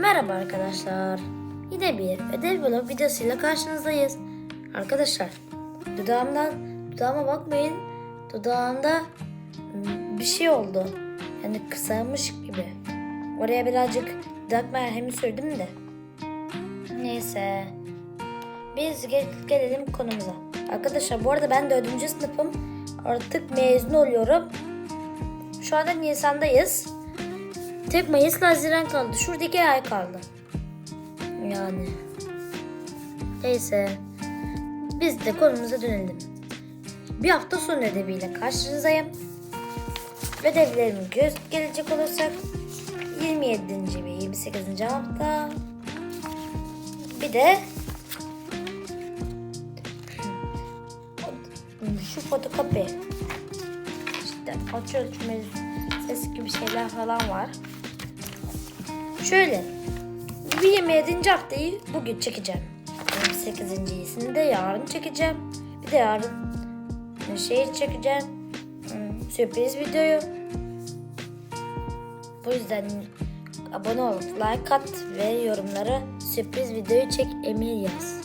Merhaba arkadaşlar. Yine bir ödev vlog videosuyla karşınızdayız. Arkadaşlar dudağımdan dudağıma bakmayın. Dudağımda hmm, bir şey oldu. Yani kısalmış gibi. Oraya birazcık dudak merhemi sürdüm de. Neyse. Biz gel- gelelim konumuza. Arkadaşlar bu arada ben dördüncü sınıfım. Artık mezun oluyorum. Şu anda Nisan'dayız. Tek Mayıs'la Haziran kaldı. Şurada iki ay kaldı. Yani. Neyse. Biz de konumuza dönelim. Bir hafta sonu ödeviyle karşınızdayım. Ödevlerimi göz gelecek olursak 27. ve 28. hafta. Bir de şu fotokopi. İşte açı ölçme ses gibi şeyler falan var. Şöyle. Bir 27. haftayı bugün çekeceğim. 28.sini de yarın çekeceğim. Bir de yarın şey çekeceğim. Hmm, Sürpriz videoyu. Bu yüzden abone ol, like at ve yorumlara sürpriz videoyu çek Emir yaz.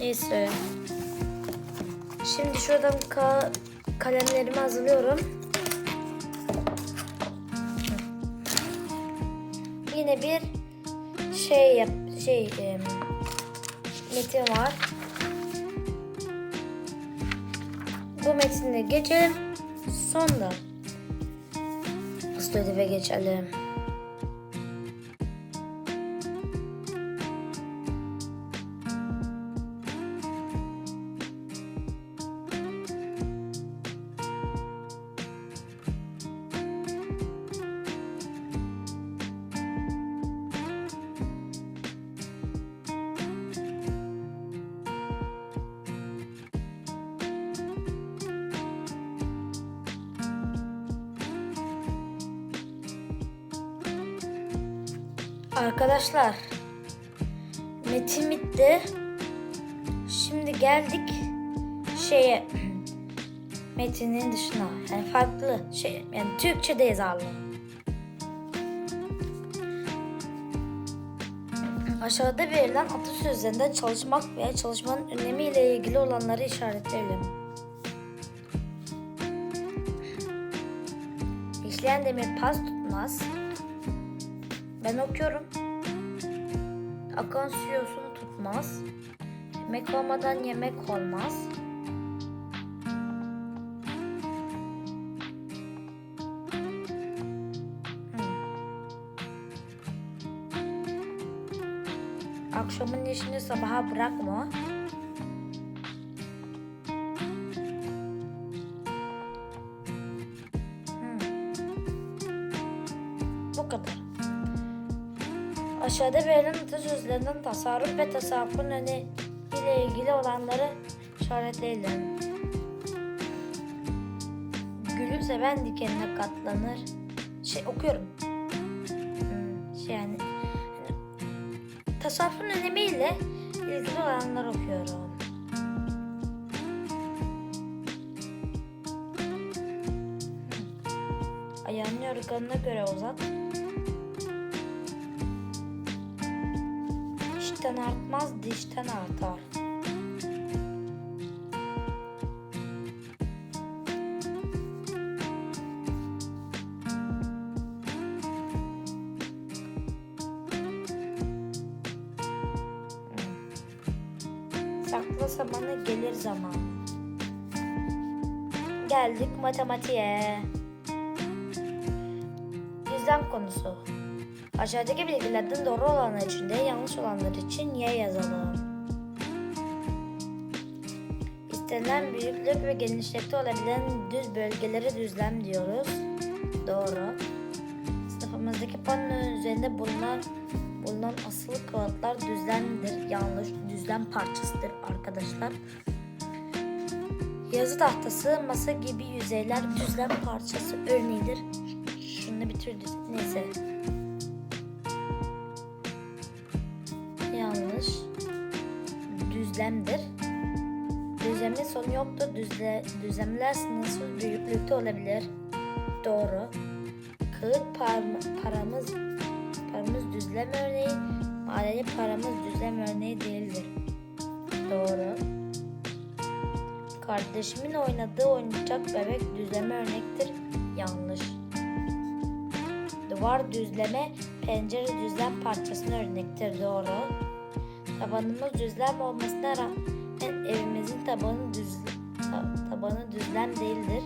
Neyse. Şimdi şuradan ka kalemlerimi hazırlıyorum. Yine bir şey yap şey em, metin var. Bu metinde geçelim. Sonra asıl ödeve geçelim. Arkadaşlar metin bitti. Şimdi geldik şeye metinin dışına. Yani farklı şey yani Türkçe'de yazarlı. Aşağıda verilen atasözlerinden çalışmak veya çalışmanın önemiyle ilgili olanları işaretleyelim. İşleyen demir pas tutmaz. Ben okuyorum. Akan su yosunu tutmaz. Yemek olmadan yemek olmaz. Akşamın işini sabaha bırakma. Hmm. Bu kadar. Aşağıda verilen atasözlerinden tasarruf ve tasarrufun önemi ile ilgili olanları işaretleyelim. Gülü seven dikenine katlanır. Şey okuyorum. Hmm, şey yani hani, tasarrufun önemiyle ilgili olanları okuyorum. Hmm. Ayağını yorganına göre uzat. İşten artmaz, dişten artar. Hmm. Sakla samanı gelir zaman. Geldik matematiğe. Düzlem konusu. Aşağıdaki bilgilerden doğru olanlar için de yanlış olanlar için Y yazalım. İstenilen büyüklük ve genişlikte olabilen düz bölgelere düzlem diyoruz. Doğru. Sınıfımızdaki pano üzerinde bulunan bulunan asılı kağıtlar düzlemdir. Yanlış. Düzlem parçasıdır arkadaşlar. Yazı tahtası, masa gibi yüzeyler düzlem parçası örneğidir. Şunu düz... Neyse. Yanlış. Düzlemdir. Düzlemin sonu yoktur. Düzle, düzlemler sınırsız büyüklükte olabilir. Doğru. Kağıt parma, paramız paramız düzlem örneği, mahalleli paramız düzlem örneği değildir. Doğru. Kardeşimin oynadığı oyuncak bebek düzleme örnektir. Yanlış. Duvar düzleme, pencere düzlem parçasına örnektir. Doğru. Tabanımız düzlem olmasına rağmen evimizin tabanı düz ta- tabanı düzlem değildir.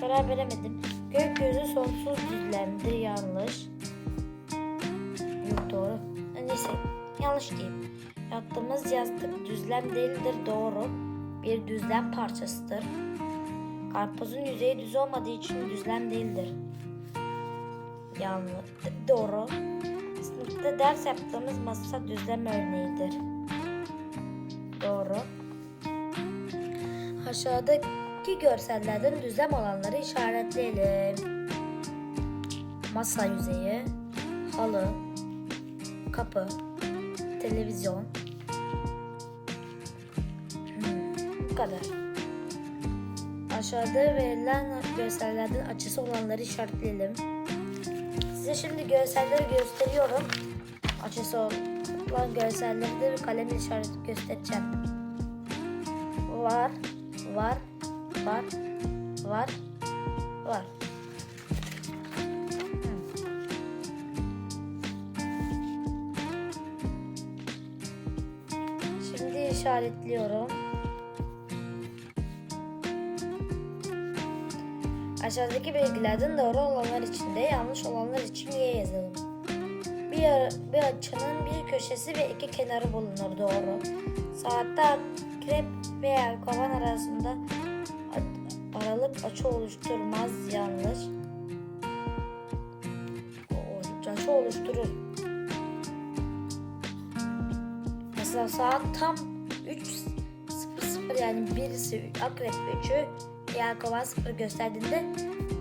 Karar veremedim. Gökyüzü sonsuz düzlemdir. Yanlış. Yok doğru. Neyse yanlış diyeyim. Yattığımız yastık düzlem değildir. Doğru. Bir düzlem parçasıdır. Karpuzun yüzeyi düz olmadığı için düzlem değildir. Yanlış. Doğru. Sınıfta ders yaptığımız masa düzlem örneğidir. Doğru. Aşağıdaki görsellerden düzlem olanları işaretleyelim. Masa yüzeyi, halı, kapı, televizyon. Hmm, bu kadar. Aşağıda verilen görsellerden açısı olanları işaretleyelim. Size şimdi görselleri gösteriyorum. Açısı olan görselleri de kalemle işaret göstereceğim. Var, var, var, var, var. Şimdi işaretliyorum. Aşağıdaki bilgilerden doğru olanlar için de yanlış olanlar için Y yazalım. Bir, bir açının bir köşesi ve iki kenarı bulunur doğru. Saatte akrep ve yelkovan arasında aralık açı oluşturmaz yanlış. Açı oluşturur. Mesela saat tam 3.00 yani birisi akrep 3'ü yelkovan 0 gösterdiğinde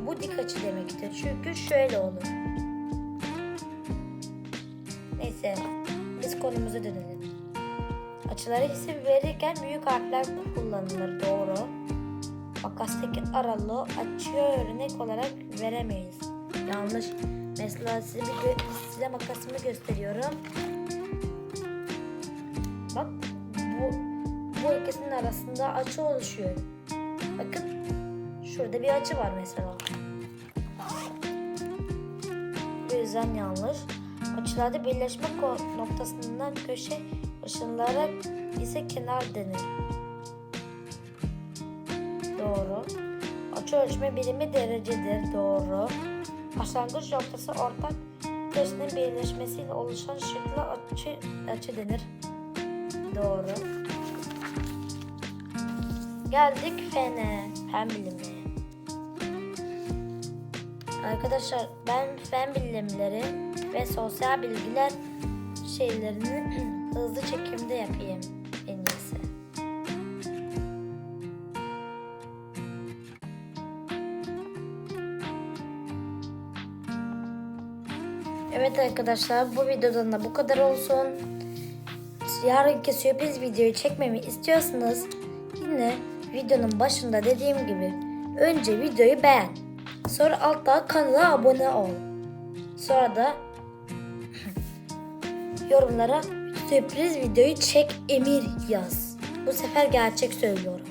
bu dik açı demektir. Çünkü şöyle olur. Neyse biz konumuza dönelim. Açıları isim verirken büyük harfler kullanılır doğru. Makastaki aralığı açıya örnek olarak veremeyiz. Yanlış. Mesela size, size makasımı gösteriyorum. Bak bu bu ikisinin arasında açı oluşuyor. Bakın şurada bir açı var mesela. Bu yüzden yanlış. Açılarda birleşme noktasından köşe ışınlara ise kenar denir. Doğru. Açı ölçme birimi derecedir. Doğru. Başlangıç noktası ortak köşenin birleşmesiyle oluşan şekle açı, açı denir. Doğru. Geldik fene, fen bilimi. Arkadaşlar ben fen bilimleri ve sosyal bilgiler şeylerini hızlı çekimde yapayım en iyisi. Evet arkadaşlar bu videodan da bu kadar olsun. Yarınki sürpriz videoyu çekmemi istiyorsanız yine videonun başında dediğim gibi önce videoyu beğen. Sonra altta kanala abone ol. Sonra da yorumlara sürpriz videoyu çek Emir yaz. Bu sefer gerçek söylüyorum.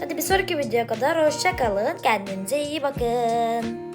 Hadi bir sonraki videoya kadar hoşça kalın. Kendinize iyi bakın.